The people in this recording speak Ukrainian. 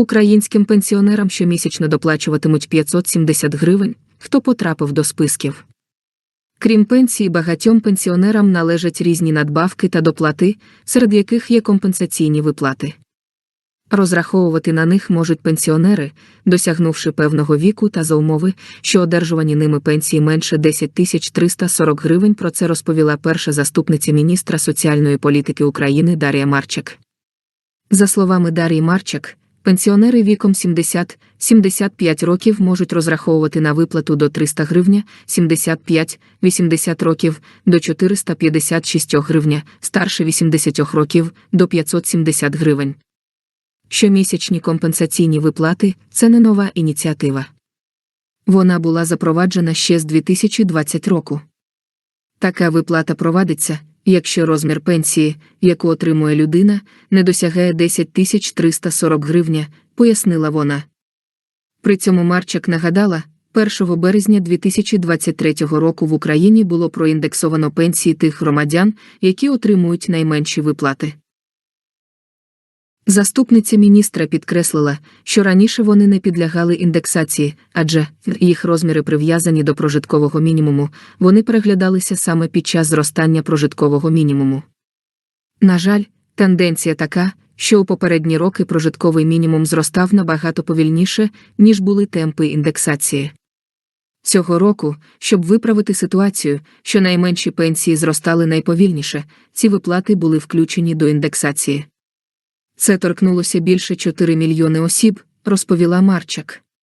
Українським пенсіонерам щомісячно доплачуватимуть 570 гривень, хто потрапив до списків. Крім пенсії, багатьом пенсіонерам належать різні надбавки та доплати, серед яких є компенсаційні виплати. Розраховувати на них можуть пенсіонери, досягнувши певного віку та за умови, що одержувані ними пенсії менше 10 тисяч 340 гривень. Про це розповіла перша заступниця міністра соціальної політики України Дар'я Марчак. За словами Дар'ї Марчак, пенсіонери віком 70-75 років можуть розраховувати на виплату до 300 гривня, 75-80 років до 456 гривня, старше 80 років до 570 гривень. Щомісячні компенсаційні виплати це не нова ініціатива. Вона була запроваджена ще з 2020 року. Така виплата провадиться, якщо розмір пенсії, яку отримує людина, не досягає 10 тисяч 340 гривня, пояснила вона. При цьому Марчак нагадала, 1 березня 2023 року в Україні було проіндексовано пенсії тих громадян, які отримують найменші виплати. Заступниця міністра підкреслила, що раніше вони не підлягали індексації, адже їх розміри прив'язані до прожиткового мінімуму, вони переглядалися саме під час зростання прожиткового мінімуму. На жаль, тенденція така, що у попередні роки прожитковий мінімум зростав набагато повільніше, ніж були темпи індексації. Цього року, щоб виправити ситуацію, що найменші пенсії зростали найповільніше, ці виплати були включені до індексації. Це торкнулося більше 4 мільйони осіб, розповіла Марчак.